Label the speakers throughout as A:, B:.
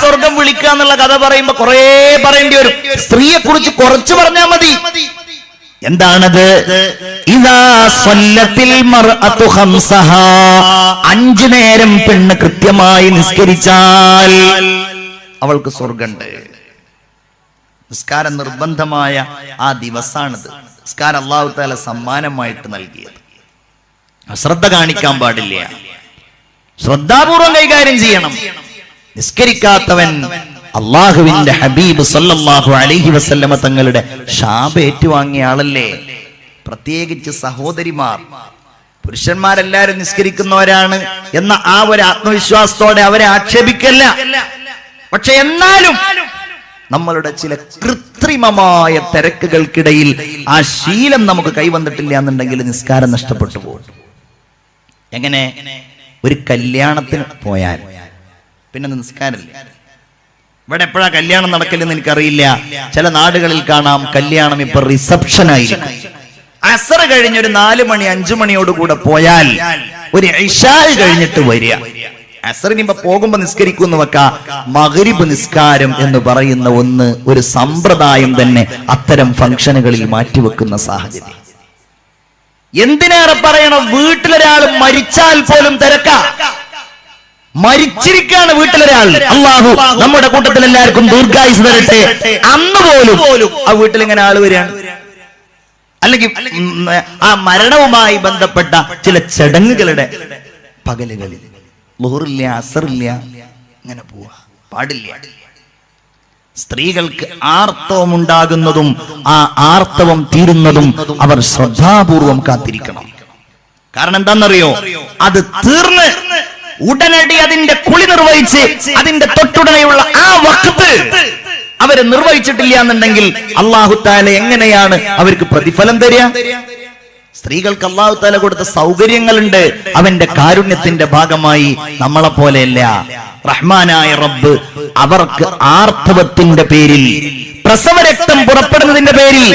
A: സ്വർഗം വിളിക്കുക എന്നുള്ള കഥ പറയുമ്പോ കുറേ പറയേണ്ടി വരും. സ്ത്രീയെ കുറിച്ച് കുറച്ച് പറഞ്ഞാൽ മതി. എന്താണത്. അഞ്ചു നേരം പെണ്ണ് കൃത്യമായി നിസ്കരിച്ചാൽ അവൾക്ക് സ്വർഗമുണ്ട് നിസ്കാരം നിർബന്ധമായ ആ ദിവസാണിത്. നിസ്കാരം അള്ളാഹു താല സമ്മാനമായിട്ട് നൽകിയത്. അശ്രദ്ധ കാണിക്കാൻ പാടില്ല. ശ്രദ്ധാപൂർവം കൈകാര്യം ചെയ്യണം. നിസ്കരിക്കാത്തവൻ അള്ളാഹുവിന്റെ ഹബീബ് സല്ലല്ലാഹു അലൈഹി വസല്ലമ തങ്ങളുടെ ഷാബ് ഏറ്റുവാങ്ങിയ ആളല്ലേ? പ്രത്യേകിച്ച് സഹോദരിമാർ. പുരുഷന്മാരെല്ലാരും നിസ്കരിക്കുന്നവരാണ് എന്ന ആ ഒരു ആത്മവിശ്വാസത്തോടെ അവരെ ആക്ഷേപിക്കല്ല. പക്ഷെ എന്നാലും നമ്മളുടെ ചില കൃത്രിമമായ തിരക്കുകൾക്കിടയിൽ ആ ശീലം നമുക്ക് കൈവന്നിട്ടില്ല എന്നുണ്ടെങ്കിൽ നിസ്കാരം നഷ്ടപ്പെട്ടു പോകും. എങ്ങനെ? ഒരു കല്യാണത്തിന് പോയാൽ പിന്നെ നിസ്കാരമില്ല. ഇവിടെ എപ്പോഴാ കല്യാണം നടക്കില്ലെന്ന് എനിക്കറിയില്ല. ചില നാടുകളിൽ കാണാം കല്യാണം ഇപ്പൊ റിസപ്ഷൻ ആയിരിക്കും. അസർ കഴിഞ്ഞ് ഒരു നാല് മണി അഞ്ചു മണിയോട് കൂടെ പോയാൽ ഒരു ഇഷാൽ കഴിഞ്ഞിട്ട് വരിക. അസറിനിപ്പോ പോകുമ്പോ നിസ്കരിക്കുന്ന വെക്ക. മകരിബ് നിസ്കാരം എന്ന് പറയുന്ന ഒന്ന് ഒരു സമ്പ്രദായം തന്നെ അത്തരം ഫംഗ്ഷനുകളിൽ മാറ്റിവെക്കുന്ന സാഹചര്യം. എന്തിനേറെ പറയണം? വീട്ടിലൊരാൾ മരിച്ചാൽ പോലും തിരക്ക. മരിച്ചിരിക്കാണ് വീട്ടിലൊരാൾ. അള്ളാഹു നമ്മുടെ കൂട്ടത്തിൽ എല്ലാവർക്കും ദീർഘായുസ് തരട്ടെ. അന്ന് പോലും ആ വീട്ടിൽ ഇങ്ങനെ ആൾ വരികയാണ്. അല്ലെങ്കിൽ ആ മരണവുമായി ബന്ധപ്പെട്ട ചില ചടങ്ങുകളുടെ പകലുകളിൽ ലോറില്ല അസറില്ല ഇങ്ങനെ പോവാ. പാടില്ല. സ്ത്രീകൾക്ക് ആർത്തവം ഉണ്ടാകുന്നതും ആ ആർത്തവം തീരുന്നതും അവർ ശ്രദ്ധാപൂർവം കാത്തിരിക്കണം. കാരണം എന്താണെന്നറിയോ? അത് തീർന്ന് ഉടനടി അതിന്റെ കുളി നിർവഹിച്ച് അതിന്റെ തൊട്ടുടനെയുള്ള ആ വക്കത്ത് അവർ നിർവഹിച്ചിട്ടില്ല എന്നുണ്ടെങ്കിൽ അള്ളാഹു താല എങ്ങനെയാണ് അവർക്ക് പ്രതിഫലം തരിക? സ്ത്രീകൾക്ക് അള്ളാഹു താല കൊടുത്ത സൗകര്യങ്ങളുണ്ട്. അവന്റെ കാരുണ്യത്തിന്റെ ഭാഗമായി നമ്മളെ പോലെയല്ല. റഹ്മാനായ റബ്ബ് അവർക്ക് ആർത്തവത്തിന്റെ പേരിൽ പ്രസവരക്തം പുറപ്പെടുന്നതിന്റെ പേരിൽ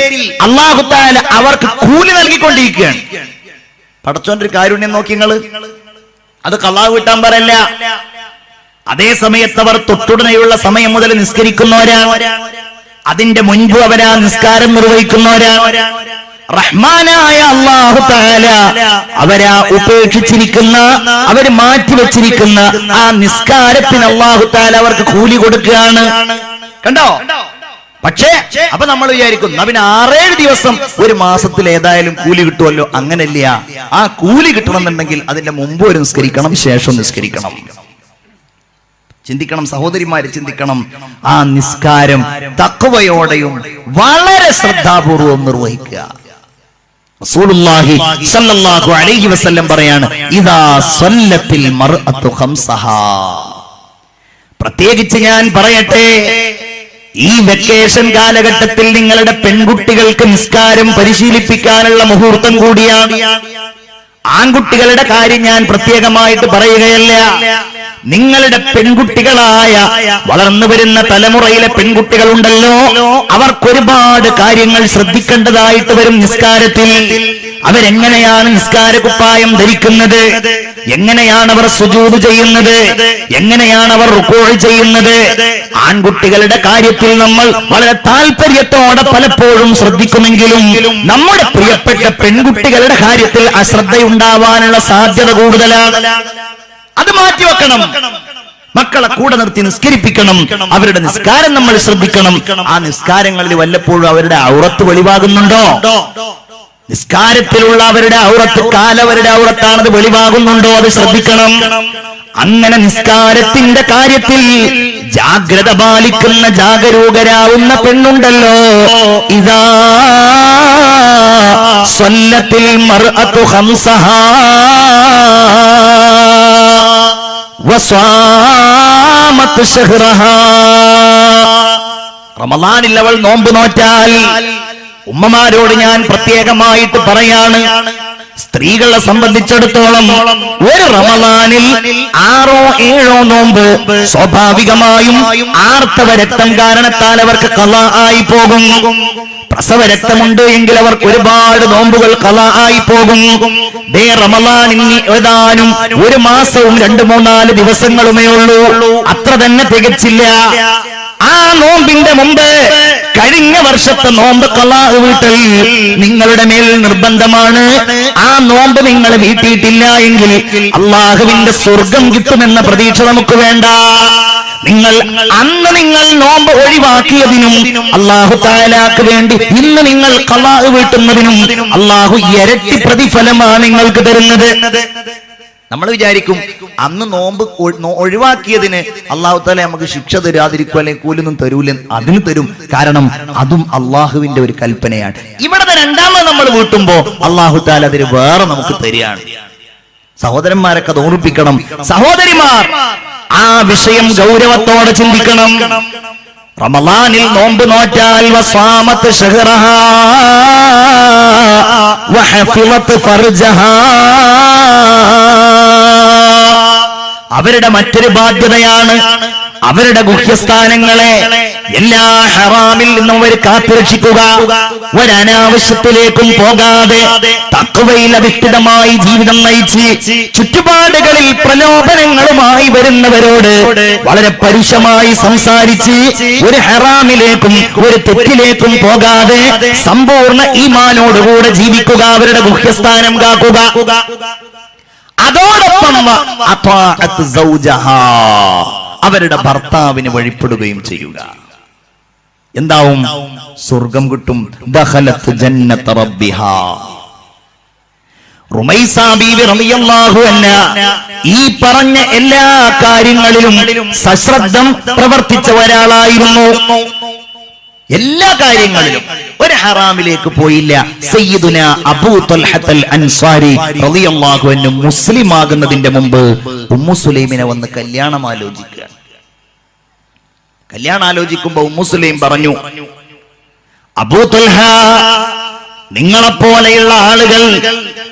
A: അള്ളാഹു താല അവർക്ക് കൂലി നൽകിക്കൊണ്ടിരിക്കുകയാണ്. പടച്ചോന്റെ കാരുണ്യം നോക്കി നിങ്ങൾ. അത് കള്ളാവ് വിട്ടാൻ പറയല്ല. അതേ സമയത്ത് അവർ തൊട്ടുടനെയുള്ള സമയം മുതൽ നിസ്കരിക്കുന്നവരാ. അതിന്റെ മുൻപ് അവരാ നിസ്കാരം നിർവഹിക്കുന്നവരാ. റഹ്മാനായ അള്ളാഹു താല അവരാ ഉപേക്ഷിച്ചിരിക്കുന്ന അവർ മാറ്റിവെച്ചിരിക്കുന്ന ആ നിസ്കാരത്തിന് അള്ളാഹു താല അവർക്ക് കൂലി കൊടുക്കുകയാണ്. കണ്ടോ? പക്ഷേ അപ്പൊ നമ്മൾ വിചാരിക്കും നവിന് ആറേഴ് ദിവസം ഒരു മാസത്തിൽ ഏതായാലും കൂലി കിട്ടുമല്ലോ? അങ്ങനല്ല ആ കൂലി കിട്ടണമെന്നുണ്ടെങ്കിൽ അതിന്റെ മുമ്പ് ഒരു നിസ്കരിക്കണം ശേഷം നിസ്കരിക്കണം. ചിന്തിക്കണം സഹോദരിമാര് ചിന്തിക്കണം. ആ നിസ്കാരം തക്കവയോടെയും വളരെ ശ്രദ്ധാപൂർവം നിർവഹിക്കുക. റസൂലുള്ളാഹി സല്ലല്ലാഹു അലൈഹി വസല്ലം പറയാണ് ഇദാ മർഅത്തു ഖംസഹ. പ്രത്യേകിച്ച് ഞാൻ പറയട്ടെ ഈ വെക്കേഷൻ കാലഘട്ടത്തിൽ നിങ്ങളുടെ പെൺകുട്ടികൾക്ക് നിസ്കാരം പരിശീലിപ്പിക്കാനുള്ള മുഹൂർത്തം കൂടിയാണ് ആൺകുട്ടികളുടെ കാര്യം ഞാൻ പ്രത്യേകമായിട്ട് പറയുകയല്ല. നിങ്ങളുടെ പെൺകുട്ടികളായ വളർന്നു വരുന്ന തലമുറയിലെ പെൺകുട്ടികളുണ്ടല്ലോ. അവർക്കൊരുപാട് കാര്യങ്ങൾ ശ്രദ്ധിക്കേണ്ടതായിട്ട് വരും നിസ്കാരത്തിൽ. അവരെങ്ങനെയാണ് നിസ്കാര കുപ്പായം ധരിക്കുന്നത്? എങ്ങനെയാണ് അവർ സുജൂത് ചെയ്യുന്നത്? എങ്ങനെയാണ് അവർ റുക്കോഴ് ചെയ്യുന്നത്? ആൺകുട്ടികളുടെ കാര്യത്തിൽ നമ്മൾ വളരെ താല്പര്യത്തോടെ പലപ്പോഴും ശ്രദ്ധിക്കുമെങ്കിലും നമ്മുടെ പ്രിയപ്പെട്ട പെൺകുട്ടികളുടെ കാര്യത്തിൽ അശ്രദ്ധയുണ്ടാവാനുള്ള സാധ്യത കൂടുതലാണ്. അത് മാറ്റി വെക്കണം മക്കളെ കൂടെ നിർത്തി നിസ്കരിപ്പിക്കണം. അവരുടെ നിസ്കാരം നമ്മൾ ശ്രദ്ധിക്കണം. ആ നിസ്കാരങ്ങളിൽ വല്ലപ്പോഴും അവരുടെ ഔറത്ത് വെളിവാകുന്നുണ്ടോ? നിസ്കാരത്തിലുള്ള അവരുടെ ഔറത്ത് കാലവരുടെ ഔറത്താണത് വെളിവാകുന്നുണ്ടോ അത് ശ്രദ്ധിക്കണം. അങ്ങനെ നിസ്കാരത്തിന്റെ കാര്യത്തിൽ ജാഗ്രത പാലിക്കുന്ന ജാഗരൂകരാവുന്ന പെണ്ണുണ്ടല്ലോ. ഇതാ സ്വല്ലത്തിൽ മർഅത്തു ഹംസഹ റമദാനിൽ അവൾ നോമ്പ് നോറ്റാൽ ഉമ്മമാരോട് ഞാൻ പ്രത്യേകമായിട്ട് പറയാണ് സ്ത്രീകളെ സംബന്ധിച്ചിടത്തോളം ഒരു റമലാനിൽ ആറോ ഏഴോ നോമ്പ് സ്വാഭാവികമായും ആർത്തവ രക്തം കാരണത്താൽ അവർക്ക് കല ആയി പോകും. പ്രസവ രക്തമുണ്ട് എങ്കിൽ അവർക്ക് ഒരുപാട് നോമ്പുകൾ കല ആയി പോകും. ദേ റമദാൻ ഇനി ഏതാനും ഒരു മാസവും രണ്ടു മൂന്നാൽ ദിവസങ്ങളുമേ ഉള്ളൂ. അത്ര തന്നെ തികച്ചില്ല. ആ നോമ്പിന്റെ മുമ്പ് കഴിഞ്ഞ വർഷത്തെ നോമ്പ് കൊള്ളാതെ വീട്ടൽ നിങ്ങളുടെ മേൽ നിർബന്ധമാണ്. ആ നോമ്പ് നിങ്ങൾ വീട്ടിയിട്ടില്ല എങ്കിൽ അള്ളാഹുവിന്റെ സ്വർഗം കിട്ടുമെന്ന പ്രതീക്ഷ നമുക്ക് വേണ്ട. നിങ്ങൾ അന്ന് നിങ്ങൾ നോമ്പ് ഒഴിവാക്കിയതിനും അള്ളാഹു താലാക്ക് വേണ്ടി ഇന്ന് നിങ്ങൾ കലാ വീട്ടുന്നതിനും അള്ളാഹു ഇരട്ടി പ്രതിഫലമാണ് നിങ്ങൾക്ക് തരുന്നത്. നമ്മൾ വിചാരിക്കും അന്ന് നോമ്പ് ഒഴിവാക്കിയതിന് അള്ളാഹു താല നമുക്ക് ശിക്ഷ തരാതിരിക്കും അല്ലെങ്കിൽ കൂലൊന്നും തരൂല അതിന് തരും. കാരണം അതും അള്ളാഹുവിന്റെ ഒരു കൽപ്പനയാണ്. ഇവിടെ രണ്ടാമത് നമ്മൾ വീട്ടുമ്പോ അള്ളാഹു താല അതിന് വേറെ നമുക്ക് തരികയാണ്. സഹോദരന്മാരൊക്കെ അത് ഓർപ്പിക്കണം സഹോദരിമാർ ആ വിഷയം ഗൗരവത്തോടെ ചിന്തിക്കണം. റമലാനിൽ നോമ്പ് നോറ്റാൽ അവരുടെ മറ്റൊരു ബാധ്യതയാണ് അവരുടെ ഗുഹ്യസ്ഥാനങ്ങളെ എല്ലാ ഹറാമിൽ നിന്നും അവർ കാത്തുരക്ഷിക്കുക. ഒരനാവശ്യത്തിലേക്കും പോകാതെ തക്കവയിൽ അധിഷ്ഠിതമായി ജീവിതം നയിച്ച് ചുറ്റുപാടുകളിൽ പ്രലോഭനങ്ങളുമായി വരുന്നവരോട് വളരെ പരുഷമായി സംസാരിച്ച് ഒരു ഹറാമിലേക്കും ഒരു തെറ്റിലേക്കും പോകാതെ സമ്പൂർണ ഈമാനോടുകൂടെ ജീവിക്കുക. അവരുടെ ഗുഹ്യസ്ഥാനം കാക്കുക. അതോടൊപ്പം. അവരുടെ ഭർത്താവിന് വഴിപ്പെടുകയും ചെയ്യുക. എന്താവും? സ്വർഗം കിട്ടും. ജന്നത്ത റബ്ബിഹാ. ഈ പറഞ്ഞ എല്ലാ കാര്യങ്ങളിലും സശ്രദ്ധം പ്രവർത്തിച്ച ഒരാളായിരുന്നു. എല്ലാ കാര്യങ്ങളിലും ഒരു ഹറാമിലേക്ക് പോയില്ല. സയ്യിദുന അബൂ ത്വൽഹത്തൽ അൻസാരി റളിയല്ലാഹു അൻഹു മുസ്ലിം ആകുന്നതിന്റെ മുമ്പ് ഉമ്മു സുലൈമിനെ വന്ന് കല്യാണം ആലോചിക്കുക. കല്യാണം ആലോചിക്കുമ്പോൾ ഉമ്മു സുലൈം പറഞ്ഞു അബൂ ത്വൽഹ നിങ്ങളെപ്പോലെയുള്ള ആളുകൾ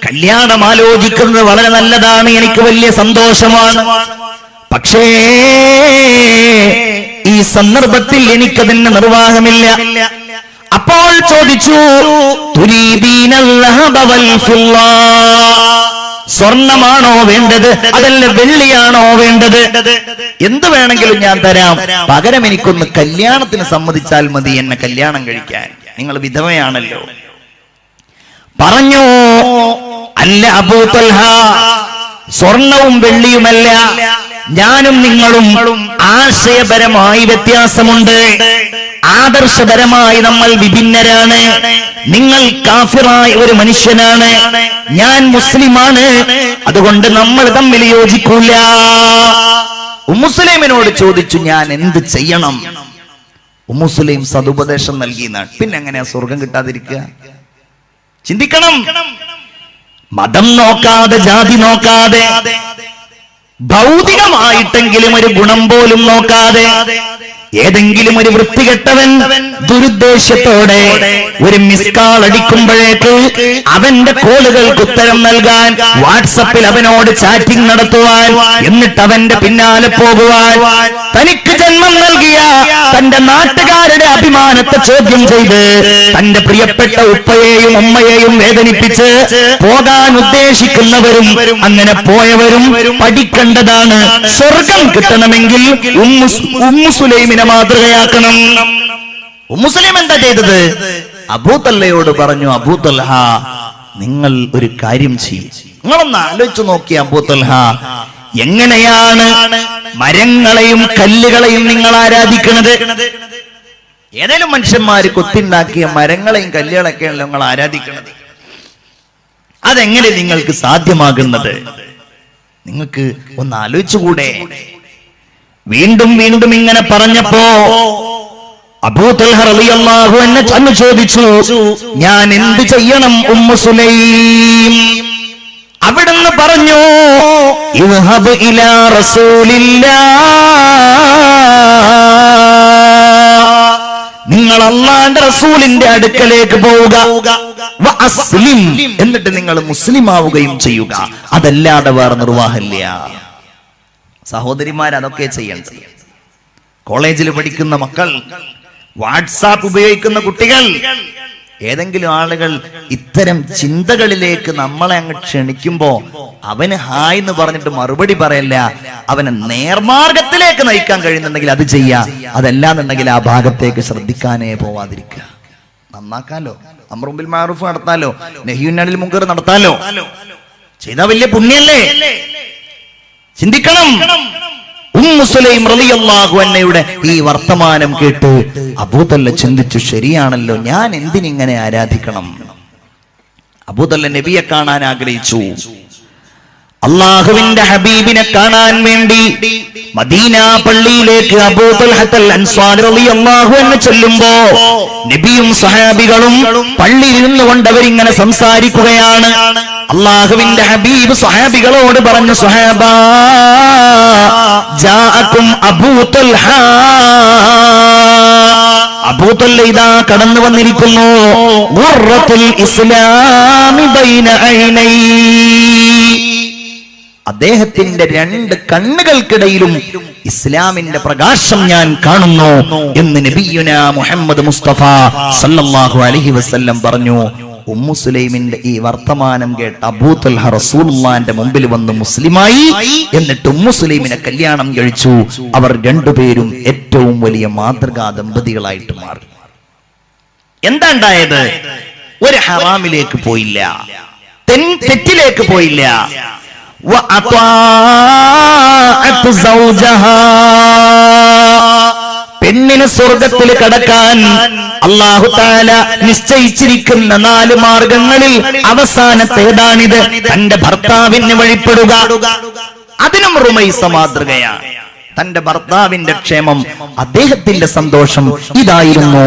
A: കല്യാണം ആലോചിക്കുന്നത് വളരെ നല്ലതാണ് എനിക്ക് വലിയ സന്തോഷമാണ്. പക്ഷേ ഈ സന്ദർഭത്തിൽ എനിക്കതിന് നിർവാഹമില്ല. അപ്പോൾ ചോദിച്ചു. സ്വർണമാണോ വേണ്ടത്? അതല്ല വെള്ളിയാണോ വേണ്ടത്? എന്ത് വേണമെങ്കിലും ഞാൻ തരാം. പകരം എനിക്കൊന്ന് കല്യാണത്തിന് സമ്മതിച്ചാൽ മതി എന്നെ കല്യാണം കഴിക്കാൻ. നിങ്ങൾ വിധവയാണല്ലോ. പറഞ്ഞു അല്ല അബൂ സ്വർണവും വെള്ളിയുമല്ല. ഞാനും നിങ്ങളും ആശയപരമായി വ്യത്യാസമുണ്ട്. ആദർശപരമായി നമ്മൾ വിഭിന്നരാണ്. നിങ്ങൾ കാഫിറായ ഒരു മനുഷ്യനാണ്. ഞാൻ മുസ്ലിമാണ്. അതുകൊണ്ട് നമ്മൾ തമ്മിൽ യോജിക്കൂല. ഉമ്മുസ്ലിമിനോട് ചോദിച്ചു ഞാൻ എന്ത് ചെയ്യണം? ഉമ്മുസ്ലിം സതുപദേശം നൽകി. പിന്നെ എങ്ങനെയാ സ്വർഗം കിട്ടാതിരിക്കുക? ചിന്തിക്കണം. മതം നോക്കാതെ ജാതി നോക്കാതെ. ഭൗതികമായിട്ടെങ്കിലും ഒരു ഗുണം പോലും നോക്കാതെ ഏതെങ്കിലും ഒരു വൃത്തികെട്ടവൻ ദുരുദ്ദേശത്തോടെ ഒരു മിസ് കാൾ അടിക്കുമ്പോഴേക്ക് അവന്റെ കോളുകൾക്ക് ഉത്തരം നൽകാൻ വാട്സപ്പിൽ അവനോട് ചാറ്റിംഗ് നടത്തുവാൻ എന്നിട്ട് അവന്റെ പിന്നാലെ പോകുവാൻ തനിക്ക് ജന്മം നൽകിയ തന്റെ നാട്ടുകാരുടെ അഭിമാനത്തെ ചോദ്യം ചെയ്ത് തന്റെ പ്രിയപ്പെട്ട ഉപ്പയെയും ഉമ്മയെയും വേദനിപ്പിച്ച് പോകാൻ ഉദ്ദേശിക്കുന്നവരും അങ്ങനെ പോയവരും പഠിക്കേണ്ടതാണ്. സ്വർഗം കിട്ടണമെങ്കിൽ ഉമ്മുസുലൈമിനെ ഉമ്മു സുലൈമിനെ മാതൃകയാക്കണം. ഉമ്മുസുലൈം എന്താ ചെയ്തത്? അബൂതല്ലയോട് പറഞ്ഞു അബൂത്തൽഹ നിങ്ങൾ ഒരു കാര്യം ചെയ്യും. നിങ്ങളൊന്ന് ആലോചിച്ചു നോക്കിയ അബൂത്തൽഹ എങ്ങനെയാണ് മരങ്ങളെയും കല്ലുകളെയും നിങ്ങൾ ആരാധിക്കുന്നത്? ഏതെങ്കിലും മനുഷ്യന്മാർ കൊത്തിണ്ടാക്കിയ മരങ്ങളെയും കല്ലുകളൊക്കെയാണല്ലോ നിങ്ങൾ ആരാധിക്കുന്നത്? അതെങ്ങനെ നിങ്ങൾക്ക് സാധ്യമാകുന്നത്? നിങ്ങൾക്ക് ഒന്ന് ആലോചിച്ചുകൂടെ. വീണ്ടും വീണ്ടും ഇങ്ങനെ പറഞ്ഞപ്പോ അബൂതൽഹു എന്നെ ചോദിച്ചു ഞാൻ എന്ത് ചെയ്യണം ഉമ്മു സുലൈം? അവിടുന്ന് പറഞ്ഞു ഇദ്ഹബ് ഇലാ റസൂലില്ലാ. നിങ്ങൾ അള്ളാന്റെ റസൂലിന്റെ അടുക്കലേക്ക് പോവുക. എന്നിട്ട് നിങ്ങൾ മുസ്ലിം ആവുകയും ചെയ്യുക. അതല്ലാതെ വേറെ നിർവാഹമില്ല. സഹോദരിമാർ അതൊക്കെ ചെയ്യണം കോളേജിൽ പഠിക്കുന്ന മക്കൾ വാട്സാപ്പ് ഉപയോഗിക്കുന്ന കുട്ടികൾ ഏതെങ്കിലും ആളുകൾ ഇത്തരം ചിന്തകളിലേക്ക് നമ്മളെ അങ്ങ് ക്ഷണിക്കുമ്പോ അവന് ഹായ് എന്ന് പറഞ്ഞിട്ട് മറുപടി പറയല്ല അവനെ നേർമാർഗത്തിലേക്ക് നയിക്കാൻ കഴിയുന്നുണ്ടെങ്കിൽ അത് ചെയ്യാ. അതല്ലാന്നുണ്ടെങ്കിൽ ആ ഭാഗത്തേക്ക് ശ്രദ്ധിക്കാനേ പോവാതിരിക്കുക. നന്നാക്കാലോ? അമ്രുമ്പിൽ മാറൂഫ് നടത്താലോ? നെഹിയുന്നടിൽ മുങ്കർ നടത്താലോ? ചെയ്താ വലിയ പുണ്യല്ലേ? ചിന്തിക്കണം. ഉമ്മു സുലൈം റളിയല്ലാഹു ഈ വർത്തമാനം കേട്ട് അബൂതല്ല ചിന്തിച്ചു ശരിയാണല്ലോ ഞാൻ എന്തിനിങ്ങനെ ആരാധിക്കണം? അബൂതല്ല നബിയെ കാണാൻ ആഗ്രഹിച്ചു. അള്ളാഹുവിന്റെ ഹബീബിനെ കാണാൻ വേണ്ടി മദീന പള്ളിയിലേക്ക് ചെല്ലുമ്പോ നബിയും സഹാബികളും പള്ളിയിൽ നിന്നുകൊണ്ട് അവരിങ്ങനെ സംസാരിക്കുകയാണ്. അള്ളാഹുവിന്റെ ഹബീബ് സഹാബികളോട് പറഞ്ഞു സഹാബ ജാഅക്കും അബൂതൽ അബൂതല്ല ഇതാ കടന്നു വന്നിരിക്കുന്നു. ഇസ്ലാമി ബൈന ഐനൈ. അദ്ദേഹത്തിന്റെ രണ്ട് കണ്ണുകൾക്കിടയിലും ഇസ്ലാമിന്റെ പ്രകാശം ഞാൻ കാണുന്നു എന്ന് നബിയുന മുഹമ്മദ് മുസ്തഫ സല്ലല്ലാഹു അലൈഹി വസല്ലം പറഞ്ഞു. ഉമ്മു സുലൈമിന്റെ ഈ വർത്തമാനം കേട്ട് അബൂത്തൽഹ റസൂലുള്ളാന്റെ മുമ്പിൽ വന്ന് മുസ്ലിമായി എന്നിട്ട് ഉമ്മു സുലൈമിനെ കല്യാണം കഴിച്ചു അവർ രണ്ടുപേരും ഏറ്റവും വലിയ മാതൃകാ ദമ്പതികളായിട്ട് മാറി എന്താ ഉണ്ടായത് ഒരു ഹറാമിലേക്ക് പോയില്ല തെൻ- തെറ്റിലേക്ക് പോയില്ല وأطاعت زوجها. പെണ്ണിന് സ്വർഗത്തിൽ കടക്കാൻ അള്ളാഹു താല നിശ്ചയിച്ചിരിക്കുന്ന നാല് മാർഗങ്ങളിൽ അവസാനത്തേതാണിത് തന്റെ ഭർത്താവിന് വഴിപ്പെടുക. അതിനും റുമൈസ മാതൃകയാണ്. തന്റെ ഭർത്താവിന്റെ ക്ഷേമം അദ്ദേഹത്തിന്റെ സന്തോഷം ഇതായിരുന്നു.